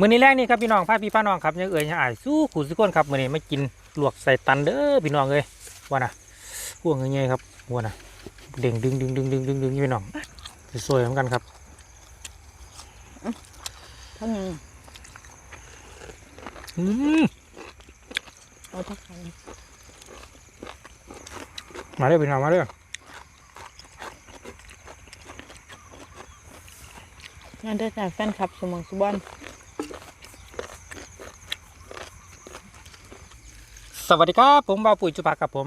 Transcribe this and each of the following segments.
มื้อนี้แรกนี่ครับพี่น้องพาพี่พาน้องครับยังเอ่ยยังอายสู้ขู่สุกคนครับมื้อนี้มากินลวกใส่ตันเด้อพี่น้องเอ้ยว่านะพวกเงี้ยๆครับว่านะเด้งดึงดึงดึงดึงดึงดึงพี่น้องสวยๆเหมือนกันครับทั้งยังอืมเอาทักทายมาเด้อพี่น้องมาเด้องานได้จากแฟนคลับสมองสุบอน สวัสดีครับผมบ่าวปุ๋ยจุปากครับผม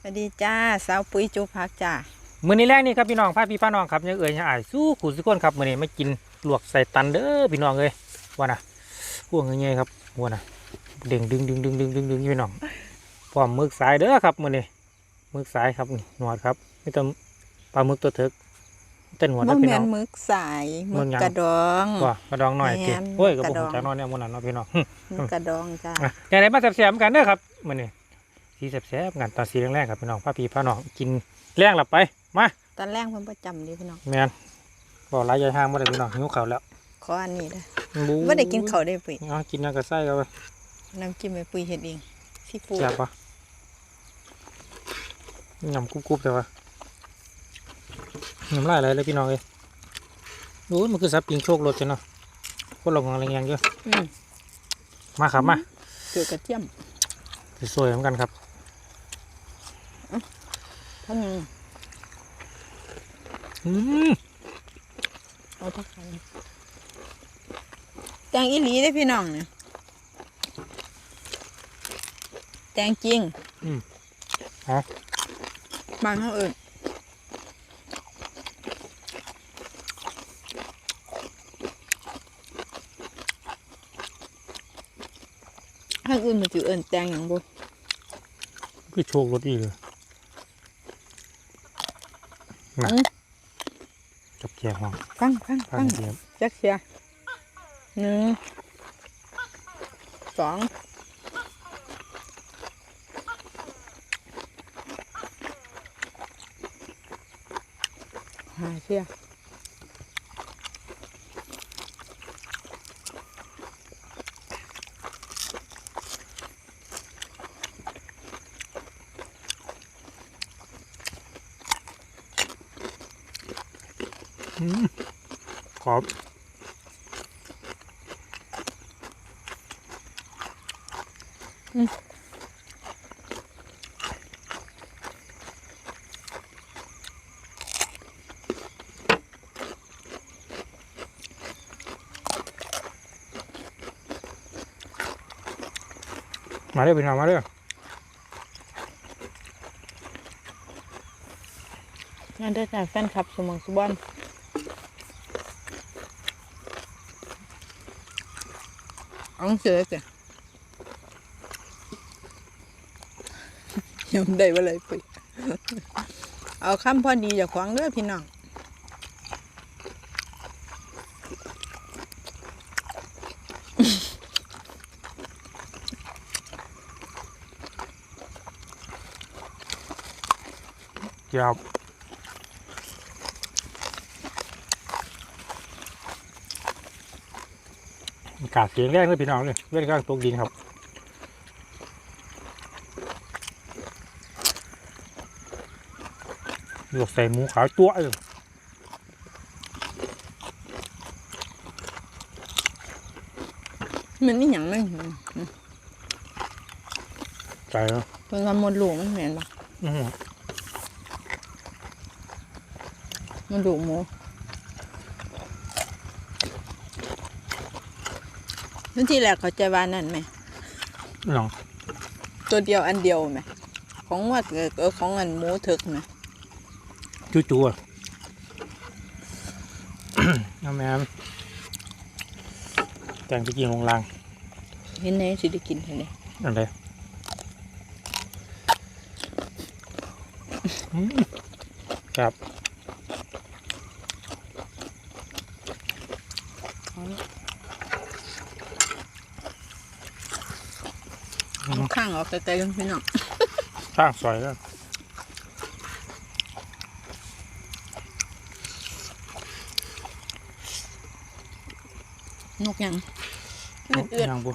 สวัสดีจ้าสาวปุ๋ยจูพักจ้ามื้อนี้แรกนี่ครับพี่น้องพาพี่พาน้องครับยังเอ่ยยังอายสู้ขู่สุกคนครับมื้อนี้มากินลวกใส่ตันเด้อพี่น้องเอ้ยว่านะพวกเงี้ยๆครับว่านะเด้งดึงดึงดึงดึงดึงดึงพี่น้องพร้อมมึกสายเด้อครับมื้อนี้มึกสายครับนี่หนวดครับไม่ต้องปลาหมึกตัวเถิก เต้นหัวบ่นะพี่แม่น้อนง มึกสายมึมึกกหยัง กระดองว่ากระดองหน่อยแม่ตินโอ้ยกระกบระอกดองจากนอนเนี่ยมื้อนั้นเนาะพี่น้อง มึกกระดองจ้าอะอย่างไรมาแซ่บๆกันเด้อครับมื้อนี้สีแซ่บๆกันตอนสีแรงๆครับพี่น้องพาพี่พาน้องกินแรงหลับไปมาตอนแรกเพิ่นประจำเดิพี่น้องแม่นบ่หลายยายห้างบ่ได้พี่น้องหิวข้าวแล้วขออันนี้เด้อบู๊บ่ได้กินข้าวได้ปุ๋ยเอากินน้ำกระไส้กันไปน้ำจิ้มให้ปุ๋ยเฮ็ดเองซีฟู้ดแซ่บปะยำกรุบๆแต่ว่า น้ำลายอะไรเลยพี่น้องเอ้ยโอ้ยมันคือสับปิงโชครถจ้ะเนาะคนลงอะไรเงี้ยเยอะอืมมาครับมาเกลือกระเทียมสวยๆเหมือนกันครับทั้งยังอืมเอาทักทายแตงอีหลีเด้พี่น้องเนี่ยแตงจริงฮะบ้านเขาเอิ้นางอื่นมันจะเอิ้นแตงหยังบ่คือโชครถอีกเลยนะอืมจับแจกห้องฟังฟังฟัฟังงเสียงจักเสียหนึ่งสองห้าเสีย อืมขอบ มาเด้อพี่น้องมาเด้องานได้จากแฟนคลับสมองสุบอนเอาเสือสิ ยังได้ว่าเลยปุยเอาคำพอดีจากขวางเด้อพี่น้องยาวอากาศเสียงแรงเลยพี่น้องเลยเว้นข้างตกดินครับ ลวกใส่หมูขาวตัวเออมันนี่อย่างนึงใจเนาะเพิ่นว่าหมดลูกมันเหม็นปะอื้อหือหมันลูกหมูนั่นที่แรกเขาใจว่านั่นไหมน้องตัวเดียวอันเดียวไหม ของว่าเออของอันหมูถึกไหม จู่ๆอะน้ำแม่มแต่งไปกินโรงลางเห็นไหนสิได้กินเห็นไหมอันใดอืมครับเอาข้างออกไกลๆกันพี่น้องสร้างสวยแล้ว นกยังเอือดยังบุ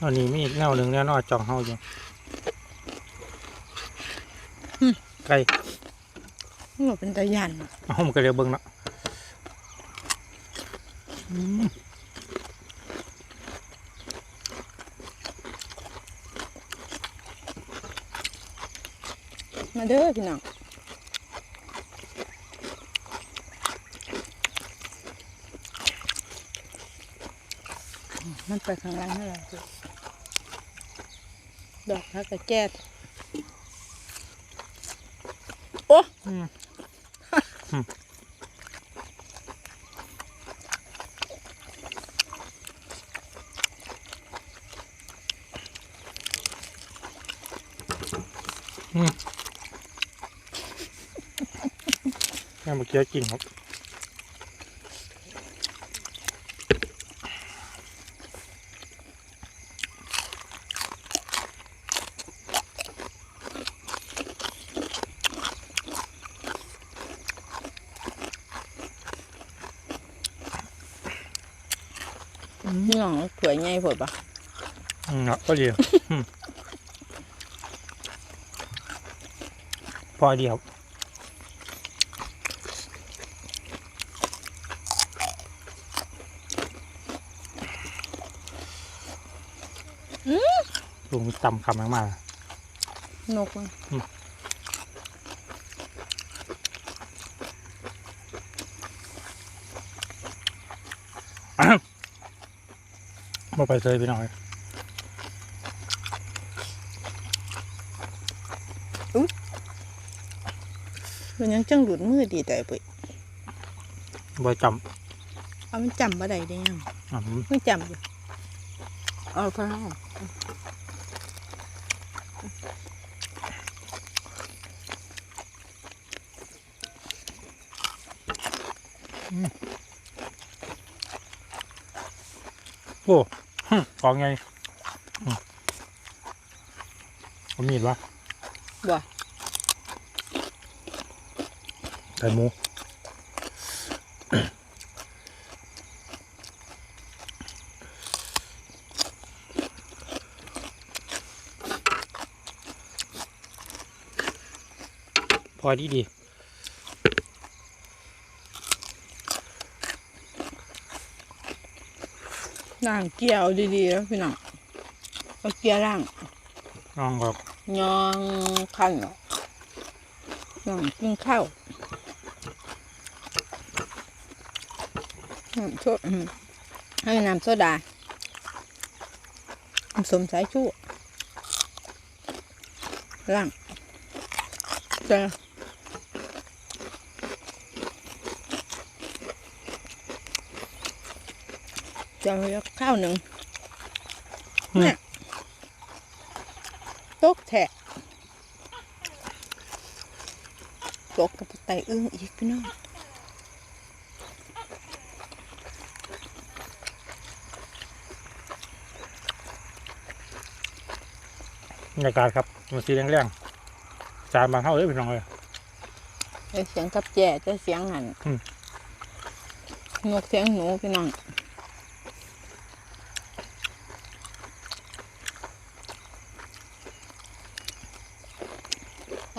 อันนี้มีอีกแนวหนึ่งแน่นอนจองเฮาอยู่ไก่มันบอกเป็นตายันเอามันก็เรียกเบิ้งเนาะอืมมาเด้อพี่น้อง มันไปข้างล่างเท่าไหร่สิดอกพักกระแก้โอ้อืมอืมแม่เมื่อกี้กินครับ พี่น้องสวยไงผดปะอืมเนาะก็ดีอืมพอดีครับลุงตำคำมากนกมันๆ มาไปเลยพี่น้องมันยังจังหลุดมือดีแต่ไปบอยจเอามันจำบ่ได้ได้ยังำอืมไม่จำอยู่เอาพระเฮาโอ้ หึกองไงอืมเอามีดวะบ่ไก่หมูพอดีดี ล่างเกี่ยวดีๆแล้วพี่น้องเอาเกียร์ล่างน้องครับยองขั้นเหรอน้องกินข้าวน้ำโซดอืมให้น้ำโซดาน้ำสมสายชูล่างเจ้า จะเอาข้าวหนึ่งเนี่ยตกแทะตกกับไตอึ้งอีกพี่น้องบรรยากาศครับมันสีแรงๆจานบางเท่าเลยพี่น้องเลยเสียงกับแจ่ได้เสียงหันนกเสียงหนูพี่น้อง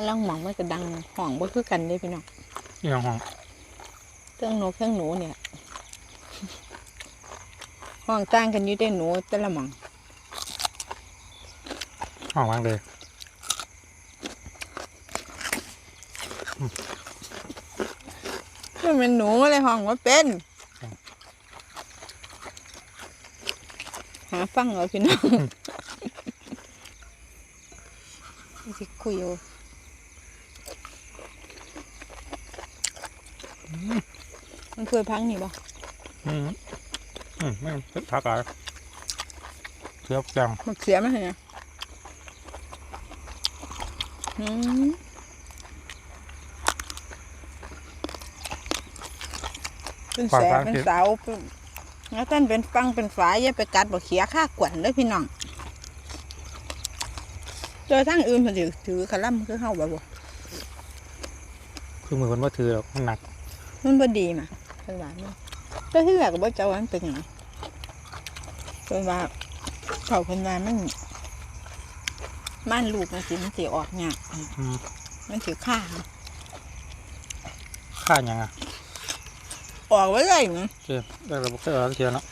ลังหมองมันก็ดังห้องบ่คือกันเด้พี่น้องนี่น้องห้องเครื่องนกเครื่องหนูเนี่ยห้องต่างกันอยู่ได้หนูแต่ละหมองห้องวางเลยมันเป็นหนูอะไรห้องว่าเป็นหาฟังเอาพี่น้องสิคุยอยู่มัน เคยพังนี่บ่อืมอืมไม่เป็นทักอะไรเทียบจังมันเสียไหมเนี่ยอืมเป็นแสบเป็นเสาเป็นแล้วท่านเป็นฟังเป็นฝายอย่าไปกัดบ่เขียค่ากวนเด้อพี่น้องโดยทางอื่นเพิ่นสิถือขลั่มคือเฮาบ่บ่คือมือคนว่าถือหรอกมันหนัก มันบ่ดีมา เพิ่นว่ามันก็ที่แรกก็บ่เจ้าวันเป็นหยังเพิ่นว่าเขาเพิ่นว่ามันม่านลูกมันสิมันสิออกยากอืมมันสิฆ่าค่าหยังอะออกไว้เลยมั้งเจ้ได้ระบบเคยเอาเทียเนาะ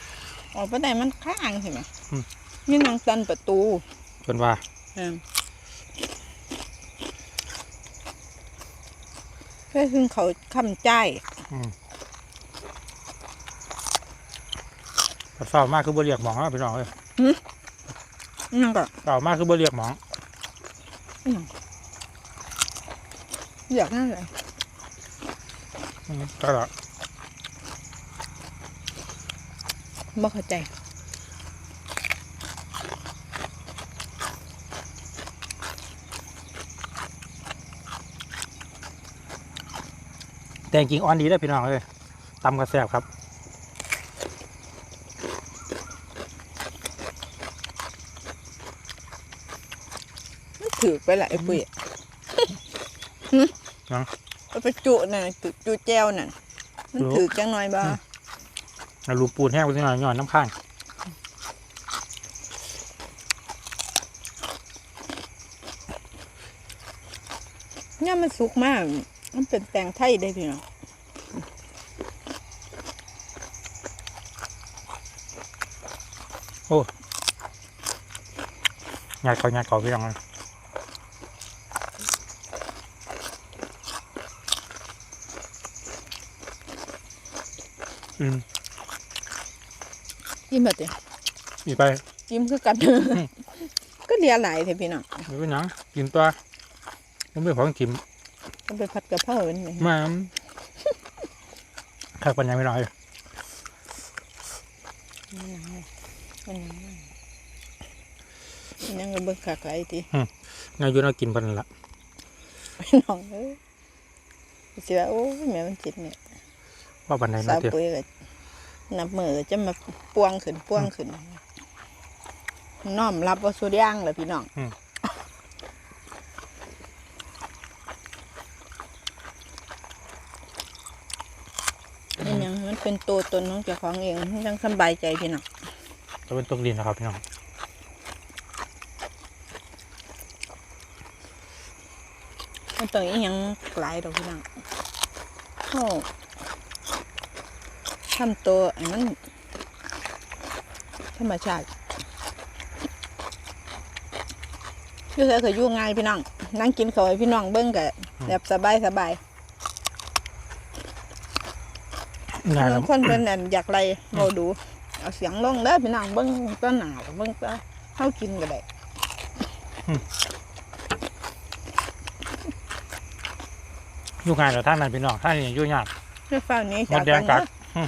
ออกไปได้มันข้างใช่ไหมอืม นี่นางตันประตูเพิ่นว่าอืมเพื่อซึ่งเขาคำใจอืม ปัดเฝ้ามากคือบ่เรียกหมองแล้วพี่น้องเอ้ยนั่นก็เฝ้ามากคือบ่เรียกหมองอยากนั่นเลยอืมก็ละบ่เข้าใจแต่จริงๆอ่อนดีได้อพี่น้องเอ้ยตำกระแสบครับ มันถือ ไปละไอ้ปุ้ยยังเอาไปจุน่ะจุจุแจวน่ะ มันรู้ถือจังหน่อยบ่แล้วรูปูนแห้งไปสักหน่อยหย่อนน้ำข้างเนี่ยมันสุกมาก มันเป็นแตงไทยได้พี่น้องหยาดเขาหยาดเขาพี่น้อง อ้ยอืม ยิ้มแบบเดียวอีไป ยิ้มคือกันก็เลียหลายเถอะพี่น้องไม่เป็นหยังกินตัวมันเป็นของกินมันไปผัดกะเพราเป็นไงมาข้าวปัญญาไม่น้อยมันยังไงมันยังก็เบิ่งขากไหลทีนายอยุนเอากินเพันนละพี่น้องเอ้ยสิว่าโอ้ยแม่มันจิตเนี่ย ว่าปันใดสานะวเตี้ยปุ๋ยก็นับมือก็จะมาป่วงขึ้นป่วงขึ้นน้อมรับว่าสุดย่างเลยพี่น้องนี่ยังมันเป็นตัวตนของเจ้าของเองมันยังสบายใจพี่น้องจะเป็นตกดินนะครับพี่น้องมันต้องอีหยังหลายดอกพี่น้องเขา ทำตัวอันนั้นธรรมชาติอยู่ใส่เคยอยู่ง่ายพี่น้อง นั่งกินข้าวให้พี่น้องเบิ้งกะแบบสบายสบายงานแล้วบางคนเป็นอันอยากไรเราดู เอาเสียงลงเด้อพี่น้องเบิ้งต้นหนาวเบิ้งต้นเข้ากินก็ได้อยู่งานแล้วท่านนั้นพี่น้องท่านนี่อยู่ยากเพื่อฟ้านี้หมดแดงกัดเนอะ อืม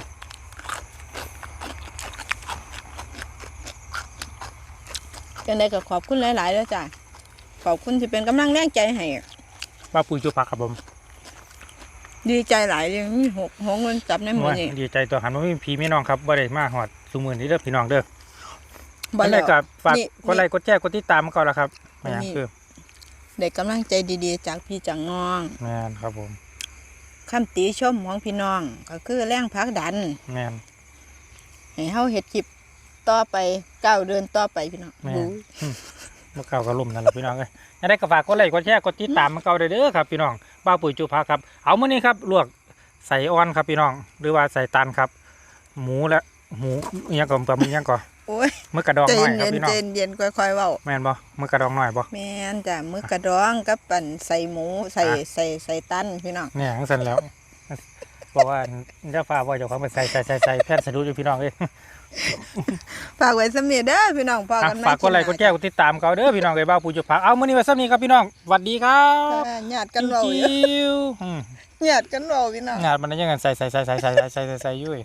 จังได้ก็ขอบคุณหลายๆแล้วจ้ะขอบคุณที่เป็นกำลังแรงใจให้ป้าปุ๋ยจุพักครับผมดีใจหลายเลยมีหกหกเงินจับในมือโอ้ยนี่ดีใจตัวหันมามีพี่มีน้องครับบ่ได้มาหอดสุมือนี้เด้อพี่น้องเด้อบ่อันแล้นี้วก็ฝากนี่กดไลค์กดแชร์กดติดตามมาก่อนแล้วครับไม่หยังนี่คือได้กำลังใจดีๆ จากพี่จากน้องแม่นครับผมคำติชมของพี่น้อง ก็คือแรงพักดันแม่นให้เฮาเฮ็ดคลิป ต่อไปก้าวเดินต่อไปพี่น้องแม่ ดูเมื่อเก่าก็ล่มนั่นแหละพี่น้องเอ้ยยังได้ก็ฝากกดไลค์กดแชร์กดติดตามมาเก่าเด้อครับพี่น้องป้าปุ๋ยจุพักครับเอามื้อนี้ครับลวกใส่อ่อนครับพี่น้อง หรือว่าใส่ตันครับ หมูและหมูอิหยังก่อนปลาหมึกอิหยังก่อนโอ้ยมือกระดองใจหน่อยครับเย็นพี่ๆน้อใจงเย็นๆค่อยๆเว้าแม่นบ่มือกระดองหน่อยบ่ แม่นจ้ะมือกระดองกับปั่นใส่หมูใส่อะ ใส่ใส่ตันพี่น้องเนี่ยทั้งสันแล้วบอกว่าเจ้าฟ้าว่าเจ้าของไปใส่ใส่ใส่ใส่แพทย์สะดุดอยู่พี่น้องเอ้ย ฝากไว้สมีเด้อพี่น้องฝากกันไหฝากคนไลค์คนแก้คนติดตามเขาเด้อพี่น้องไอ้บ้าปูจุพักเอาเมื่อนี้ไว้สมีครับพี่น้องสวัสดีครับหยาดกันเราหยาดกันเราพี่น้องหยาดมันยังไงใส่ใส่ใส่ใส่ใส่ใส่ใส่ใส่ยุ้ย